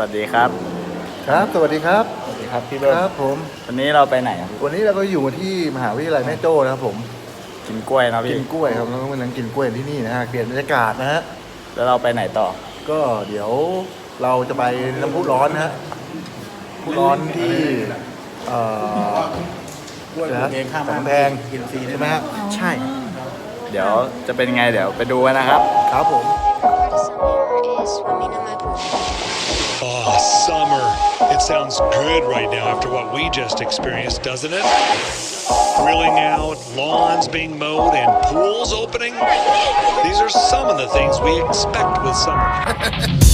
วัสดีครับ ครับ สวัสดีครับ สวัสดีครับพี่คเบิ้มรับผม วันนี้เราไปไหนครับวันนี้เราก็อยู่ที่มหาวิทยาลัยแม่โจ้นะครับผม กินกล้วยนะพี่กินกล้วยครับเราก็มานั่งกินกล้วยที่นี่นะฮะ เปลี่ยนบรรยากาศนะฮะ แล้วเราไปไหนต่อ ก็เดี๋ยวเราจะไปน้ำพุร้อนนะฮะพุร้อนที่ เอ่อนะฮะกำแพงใช่ไหมฮะ ใช่ เดี๋ยวจะเป็นไงเดี๋ยวไปดูกันนะครับ ครับผม Summer is swimming in my pool. Oh, summer. It sounds good right now after what we just experienced, doesn't it? Grilling out, lawns being mowed, and pools opening. These are some of the things we expect with summer.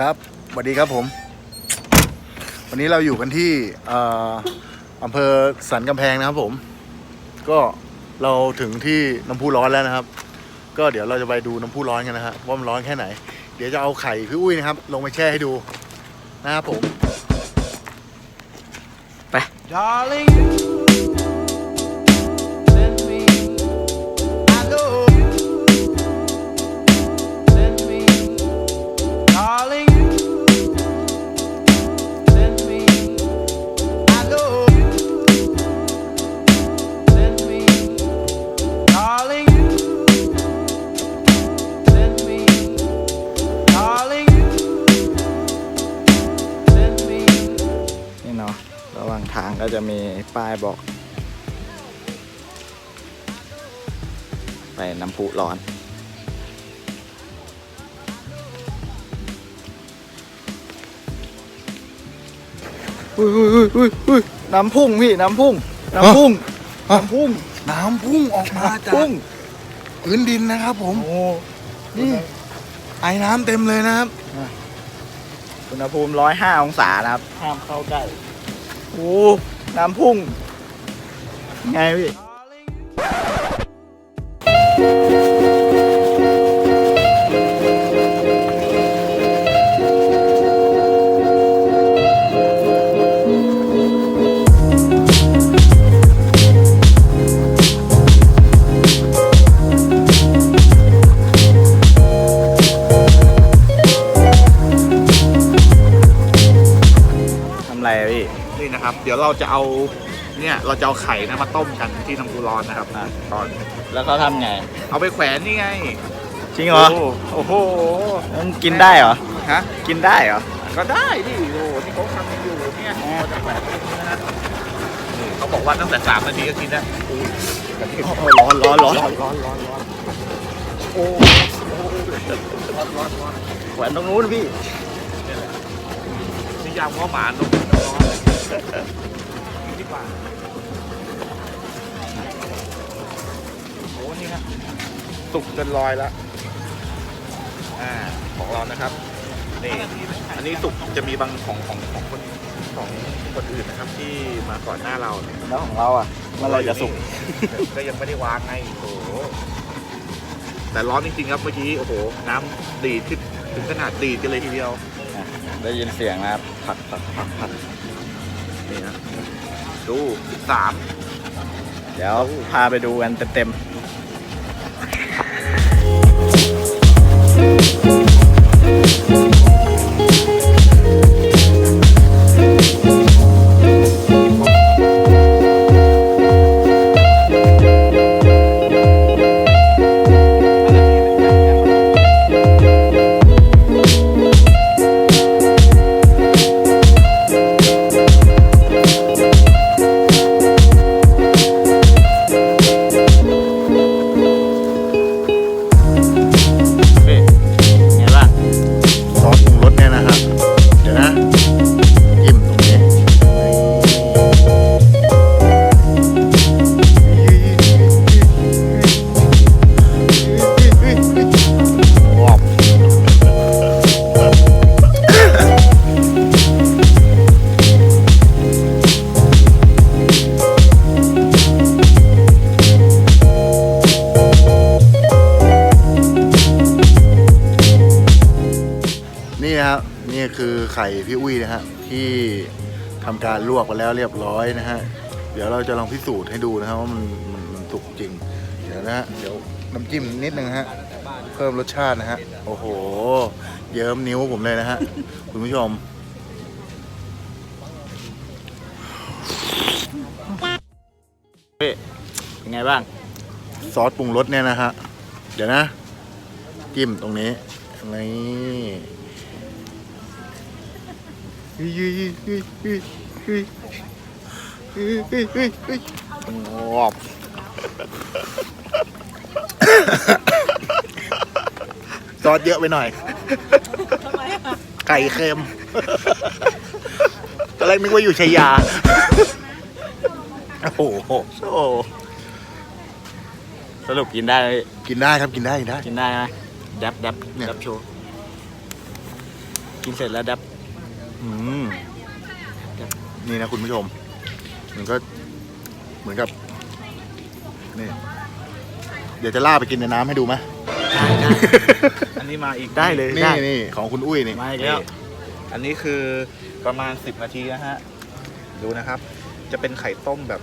ครับสวัสดีครับผม วันนี้เราอยู่กันที่เอ่ออำเภอสันกำแพงนะครับผม ก็เราถึงที่น้ำพุร้อนแล้วนะครับ ก็เดี๋ยวเราจะไปดูน้ำพุร้อนกันนะฮะว่ามันร้อนแค่ไหน เดี๋ยวจะเอาไข่พี่อุ้ยนะครับ ลงไปแช่ให้ดูนะครับผม Darling, you ก็จะมีป้ายบอก ไปน้ำพุร้อนอุ้ยอุ้ยอุ้ยอุ้ยอุ้ยน้ำพุ่งพี่น้ำพุ่งน้ำพุ่งน้ำพุ่งน้ำพุ่งออกมาจากพุ่งพื้นดินนะครับผมโอ้นี่ไอ้น้ำเต็มเลยนะครับอุณหภูมิร้อยห้าองศานะครับห้ามเข้าใกล้โอ้ น้ำพุ่ง ไงพี่ นี่นะครับ เดี๋ยวเราจะเอาเนี่ยเราจะเอาไข่นะมาต้มกันที่น้ำพุร้อนนะครับอะ ตอนแล้วเขาทำไงเอาไปแขวนนี่ไงจริงเหรอโโอ้โหมันกินได้เหรอ ฮะกินได้เหรอ ก็ได้ดิโอ้โหที่เขาทำกันอยู่เนี่ยเราจะแขวนไว้ตรงนี้นะฮะนี่เขาบอกว่าตั้งแต่สามนาทีก็กินได้อุ้ยกระเทียมร้อนร้อนร้อนร้อนร้อนร้อนร้อนโอ้โหร้อนร้อนร้อนแขวนตรงนู้นพี่นี่ยำว่าหมาตรงนี้ร้อนกิน ดีกว่าโอ้นี่ฮะสุกจนลอยแล้วอ่าของเรานะครับนี่อันนี้สุกจะมีบางของของของคนของคนอื่นนะครับที่มาก่อนหน้าเราเนี่ยแล้วของเราอะเมื่อไหรจะสุกก็ยังไม่ได้วางไงโอ้โหแต่ร้อนจริงๆครับเมื่อกี้โอ้โหน้ำดีดขึ้นถึงขนาดดีดกันเลยทีเดียว ได้ยินเสียงนะครับผัดผัดผัดผัด นี่นะดูสามเดี๋ยวพาไปดูกันเต็มๆ คือไข่พี่อุ้ยนะฮะที่ทำการลวกไปแล้วเรียบร้อยนะฮะเดี๋ยวเราจะลองพิสูจน์ให้ดูนะฮะว่ามันมันมันสุกจริง เดี๋ยวนะฮะเดี๋ยวน้ำจิ้มนิดนึงฮะเพิ่มรสชาตินะฮะโอ้โห เยิ้มนิ้วผมเลยนะฮะคุณผู้ชมเป็นไงบ้าง ซอสปรุงรสเนี่ยนะฮะ เดี๋ยวนะ จิ้มตรงนี้นี่ งอบซอสเยอะไปหน่อย ไก่เค็มตอนแรกนึกว่าอยู่ชัยา โอ้โหโอ้สรุปกินได้ไหมกินได้ครับกินได้กินได้ กินได้ไหมดับดับดับโชว์ กินเสร็จแล้วดับ อืมนี่นะคุณผู้ชม มันก็เหมือนกับนี่เดี๋ยวจะล่าไปกินในน้ำให้ดูไหมอันนี้มาอีกได้เลยนี่ได้ นี่ของคุณอุ้ยนี่มาอีกแล้ว อันนี้คือประมาณ 10 นาทีนะฮะ ดูนะครับ จะเป็นไข่ต้มแบบ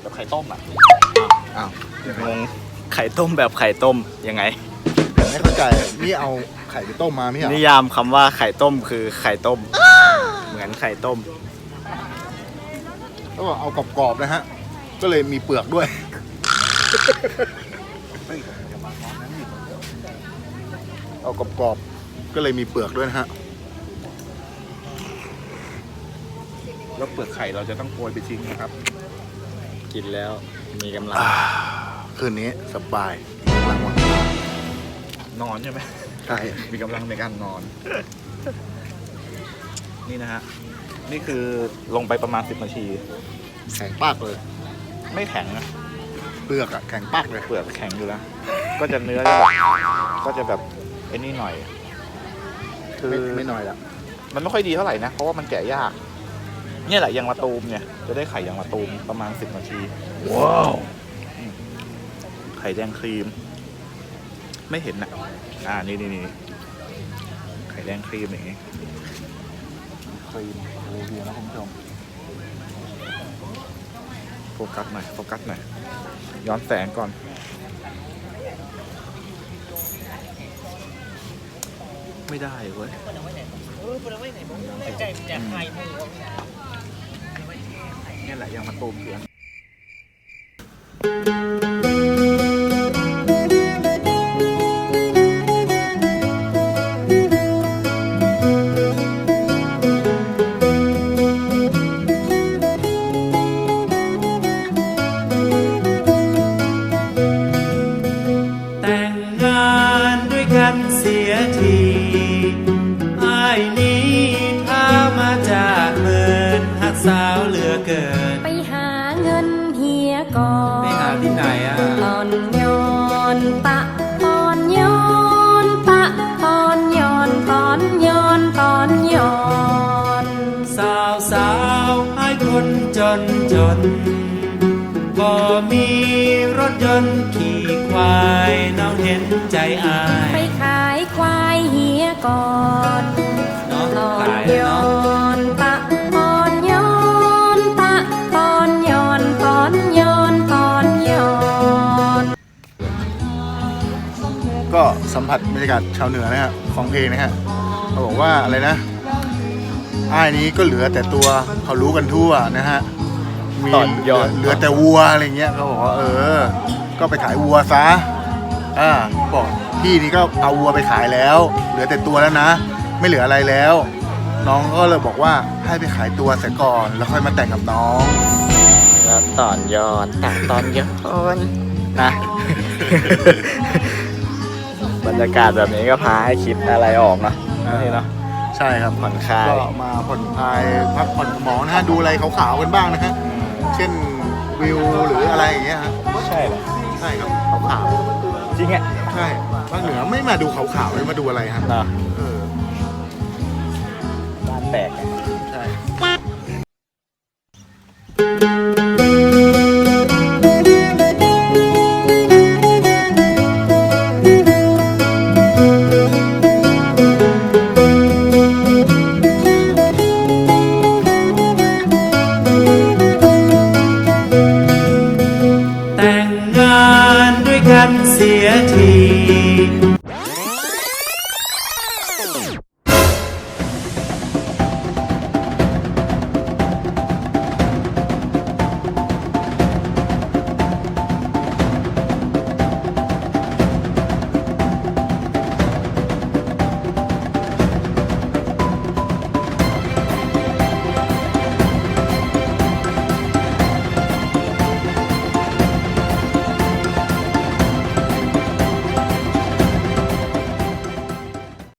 แบบไข่ต้มอะอ้าวงงไข่ต้มแบบไข่ต้มยังไง ผมไม่เข้าใจนี่เอา ไข่ไปต้มมาไม่ใช่เหรนิอยามคำว่าไข่ต้มคือไข่ต้ม เหมือนไข่ต้มแล้วบอกเอากรอบๆนะฮะ ก็เลยมีเปลือกด้วย เอากรอบๆก็เลยมีเปลือกด้วยนะฮะ แล้วเปลือกไข่เราจะต้องโกยไปทิ้งนะครับ กินแล้วมีกำลังอ่าคืนนี้สบายหลังวันนอนใช่ไหม ใช่มีกำลังในการนอน นี่นะฮะ นี่คือลงไปประมาณ10นาที แข็งปากเลย ไม่แข็งนะเปลือกอะแข็งปากเลย เปลือกแข็งอยู่แล้ว ก็จะเนื้อจะแบบก็จะแบบไอ้นี่หน่อย คือไม่ไม่น้อยละมันไม่ค่อยดีเท่าไหร่นะ เพราะว่ามันแกะยาก เนี่ยแหละยางมะตูมเนี่ย จะได้ไข่ยางมะตูมประมาณ10นาที ว้าว ไข่แดงครีม ไม่เห็นนะ อ่านี่นี่นี่ไข่แดงครีมอย่างงี้ครีมโอ้ดีนะคุณผู้ชมโฟกัสหน่อยโฟกัสหน่อยย้อนแสงก่อน ไม่ได้เว้ยเนี่ยแหละยังมาตูมเสียง นบ่มีรถยนต์ขี่ควายน้องเห็นใจอายไปขายควายเฮียก่อนเนาะตอนขายย้อเนาะนปะตอนย้อนปะตอนย้อนตอนย้อนตอนย้อนก็สัมผัสบรรยากาศชาวเหนือนะฮะของเพลงนะฮะเขาบอกว่าอะไรนะอ้ายนี้ก็เหลือแต่ตัวเขารู้กันทั่วนะฮะ มีตอนย้อนเหลือแต่วัวอะไรเงี้ยเขาบอกว่าเออ ก็ไปขายวัวซะอ่าบอกพี่นี่ก็เอาวัวไปขายแล้ว เหลือแต่ตัวแล้วนะ ไม่เหลืออะไรแล้ว น้องก็เลยบอกว่าให้ไปขายตัวเสียก่อนแล้วค่อยมาแต่งกับน้องแล้วตอนย้อนตัดตอนย้อนนะ บรรยากาศแบบนี้ก็พาให้คิดอะไรออกเนอะนี่เนาะ ใช่ครับผ่อนคลาย ก็มาผ่อนคลายพักผ่อนสมองนะฮะดูอะไรขาวๆกันบ้างนะฮะ เช่นวิวหรืออะไรอย่างเงี้ยฮะใช่เหรอใช่ครับขาวจริงอะๆใช่ภาคเหนือไม่มาดูขาวๆเลยมาดูอะไรฮะเนาะเออบ้านแตกอะใช่